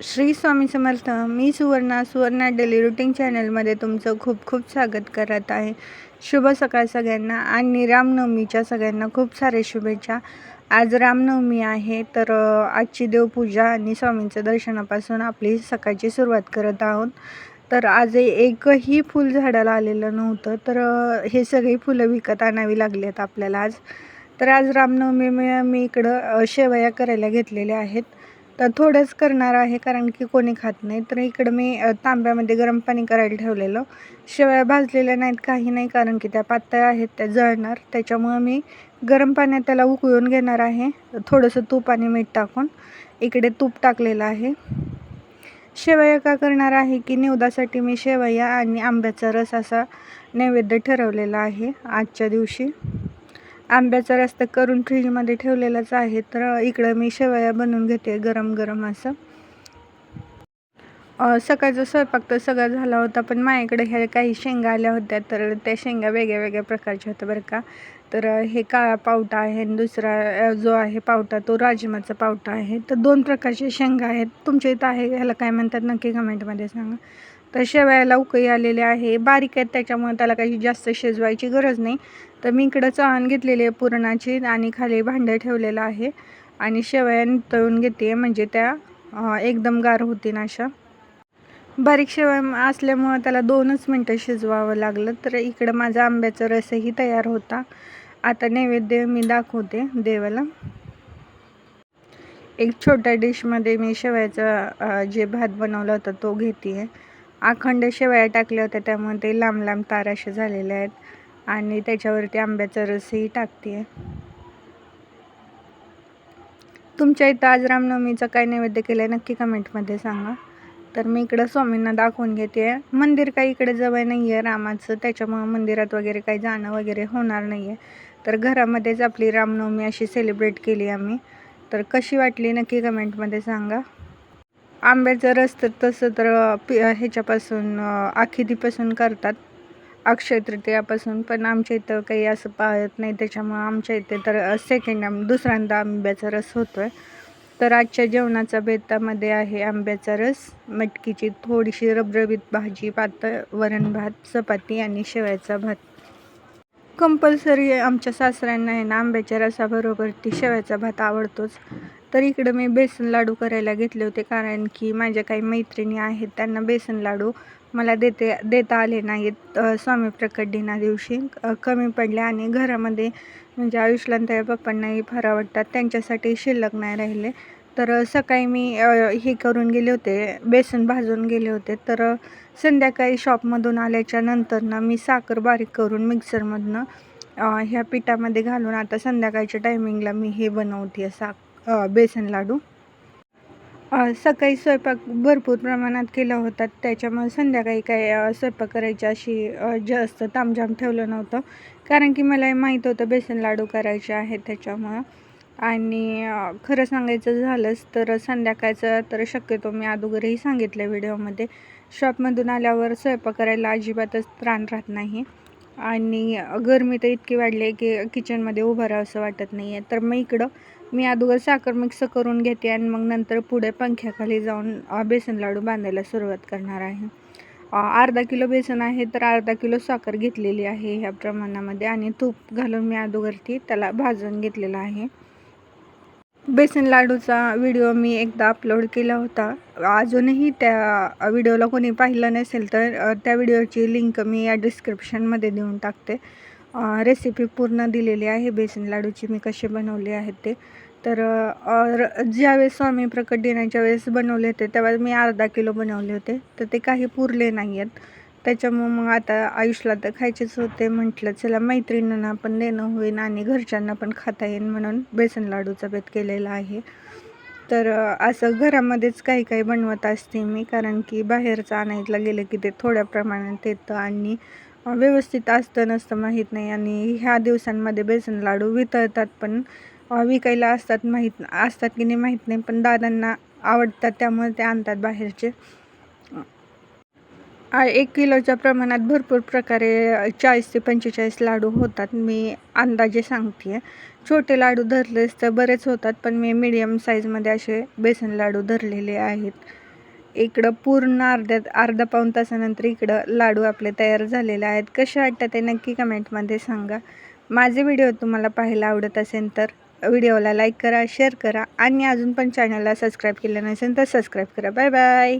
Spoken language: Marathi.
श्री स्वामी समर्थ मी सुवर्णा सुवर्णा डेली रुटीन चॅनलमध्ये तुमचं खूप खूप स्वागत करत आहे. शुभ सकाळ सगळ्यांना आणि रामनवमीच्या सगळ्यांना खूप सारे शुभेच्छा. आज रामनवमी आहे तर आजची देवपूजा आणि स्वामींचं दर्शनापासून आपली सकाळची सुरुवात करत आहोत. तर आज एकही फुल झाडाला आलेलं नव्हतं तर हे सगळी फुलं विकत आणावी लागली आहेत आपल्याला आज. तर आज रामनवमी मी इकडं शेवया करायला घेतलेल्या आहेत. तर थोडंच करणार आहे कारण की कोणी खात नाही. तर इकडं मी तांब्यामध्ये गरम पाणी करायला ठेवलेलं. शेवया भाजलेल्या नाहीत काही नाही कारण की त्या पातळ आहेत त्या जळणार. त्याच्यामुळं मी गरम पाण्यात त्याला उकळून घेणार आहे. थोडंसं तूप आणि मीठ टाकून इकडे तूप टाकलेलं आहे. शेवया का करणार आहे की निवदासाठी मी शेवया आणि आंब्याचा रस असा नैवेद्य ठरवलेला आहे आजच्या दिवशी. आंब्याचा रस्ता करून फ्रीजमध्ये ठेवलेलाच आहे तर इकडं मी शेवया बनवून घेते गरम गरम असं. सकाळचा स्वयंपाक तर सगळा झाला होता पण माझ्याकडे ह्या काही शेंगा आल्या होत्या तर त्या शेंगा वेगळ्या वेगळ्या प्रकारच्या होत्या बरं का. तर हे काळा पावटा आहे आणि दुसरा जो आहे पावटा तो राजमाचा पावटा आहे. तर दोन प्रकारचे शेंगा आहेत तुमच्या इथं आहे ह्याला काय म्हणतात नक्की कमेंटमध्ये सांगा. तर शेवयाला उकळी आलेले आहे. बारीक आहेत त्याच्यामुळे त्याला काही जास्त शिजवायची गरज नाही. तर मी इकडं चहान घेतलेली आहे पुरणाची आणि खाली भांडं ठेवलेलं आहे. आणि शेवया तळून घेते म्हणजे त्या एकदम गार होतील अशा. बारीक शेवया असल्यामुळं त्याला दोनच मिनटं शिजवावं लागलं. तर इकडं माझा आंब्याचा रसही तयार होता. आता नैवेद्य मी दाखवते देवाला. एक छोट्या डिशमध्ये मी शेवयाचा जे भात बनवला होता तो घेते आहे अखंड शेवया टाकल्या होत्या त्यामुळे ते लांब लांब तार असे झालेले आहेत. आणि त्याच्यावरती आंब्याचा रसही टाकते आहे तुमच्या इथं आज रामनवमीचा काय नैवेद्य केलं आहे नक्की कमेंटमध्ये सांगा. तर मी इकडं स्वामींना दाखवून घेते मंदिर काही इकडे जवळ नाही आहे रामाचं त्याच्यामुळं मंदिरात वगैरे काही जाणं वगैरे होणार नाही आहे तर घरामध्येच आपली रामनवमी अशी सेलिब्रेट केली आम्ही. तर कशी वाटली नक्की कमेंटमध्ये सांगा. आंब्याचा रस तर तसं तर पि ह्याच्यापासून आखिदीपासून करतात. अक्षय तृतीयापासून पण आमच्या इथं काही असं पाळत नाही. त्याच्यामुळं आमच्या इथे तर सेकंड आम दुसऱ्यांदा आंब्याचा रस होतो आहे तर आजच्या जेवणाचा बेतामध्ये आहे आंब्याचा रस मटकीची थोडीशी रबरबीत भाजी पातळ वरण भात चपाती आणि शेवयाचा भात. कंपल्सरी आमच्या सासऱ्यांना आहे ना आंब्याच्या रसाबरोबर ती शेवयाचा भात आवडतोच. तर इकडं मी बेसन लाडू करायला घेतले होते कारण की माझ्या काही मैत्रिणी आहेत त्यांना बेसन लाडू मला देते देता आले नाहीत. स्वामी प्रकट दिना दिवशी कमी पडले आणि घरामध्ये म्हणजे आयुषला त्या पप्पांनाही फार आवडतात त्यांच्यासाठी शिल्लक नाही राहिले. तर सकाळी मी हे करून गेले होते बेसन भाजून गेले होते. तर संध्याकाळी शॉपमधून आल्याच्या नंतरनं मी साखर बारीक करून मिक्सरमधनं ह्या पिठामध्ये घालून आता संध्याकाळच्या टायमिंगला मी हे बनवते साखर. बेसन लाडू. सकाळी स्वयंपाक भरपूर प्रमाणात केला होता. त्याच्यामुळे संध्याकाळी काय स्वयंपाक करायची अशी जास्त तामझाम ठेवलं नव्हतं. कारण की मला माहीत होतं बेसन लाडू करायचे आहेत त्याच्यामुळं. आणि खरं सांगायचं झालंच तर संध्याकाळचं तर शक्यतो मी अगोदरही सांगितलं व्हिडिओमध्ये. शॉपमधून आल्यावर स्वयंपाक करायला अजिबातच त्राण राहत नाही. आणि गरमी तर इतकी वाढली आहे की किचनमध्ये उभं राहावंसं वाटत नाही आहे तर मग इकडं मी अगोदर साखर मिक्स करून घेते आणि मग नंतर पुढे पंख्याखाली जाऊन बेसन लाडू बांधायला सुरुवात करणार आहे. अर्धा किलो बेसन आहे तर अर्धा किलो साखर घेतलेली आहे ह्या प्रमाणामध्ये आणि तूप घालून मी अगोदरती त्याला भाजून घेतलेलं आहे. बेसन लाडूचा व्हिडिओ मी एकदा अपलोड केला होता. अजूनही त्या व्हिडिओला कोणी पाहिलं नसेल तर त्या व्हिडिओची लिंक मी या डिस्क्रिप्शनमध्ये देऊन टाकते. रेसिपी पूर्ण दिलेली आहे बेसन लाडूची मी कसे बनवले आहेत ते. तर ज्यावेळेस स्वामी प्रकट दिनाच्या वेळेस बनवले होते तेव्हा मी अर्धा किलो बनवले होते. तर ते काही पुरले नाही आहेत. त्याच्यामुळं मग आता आयुषला तर खायचेच होते. म्हटलं चला मैत्रिणींना पण देणं होईल आणि घरच्यांना पण खाता येईल म्हणून बेसन लाडूचा बेत केलेला आहे. तर असं घरामध्येच काही काही बनवत असते मी कारण की बाहेरचं आणायला गेलं की ते थोड्या प्रमाणात येतं आणि व्यवस्थित असतं नसतं माहीत नाही. आणि ह्या दिवसांमध्ये बेसन लाडू वितळतात पण विकायला असतात माहीत असतात की नाही माहीत नाही पण दादांना आवडतात त्यामुळे ते आणतात बाहेरचे. एक किलोच्या प्रमाणात भरपूर प्रकारे चाळीस ते पंचेचाळीस लाडू होतात मी अंदाजे सांगते आहे छोटे लाडू धरलेच तर बरेच होतात पण मी मीडियम साईजमध्ये असे बेसन लाडू धरलेले आहेत. इकडं पूर्ण अर्ध्या अर्धा पाऊण तासानंतर इकडं लाडू आपले तयार झालेले आहेत. कसे वाटतं ते नक्की कमेंटमध्ये सांगा. माझे व्हिडिओ तुम्हाला पाहायला आवडत असेल तर व्हिडिओला लाईक करा शेअर करा आणि अजून पण चॅनलला सबस्क्राईब केलं नसेल तर सबस्क्राईब करा. Bye bye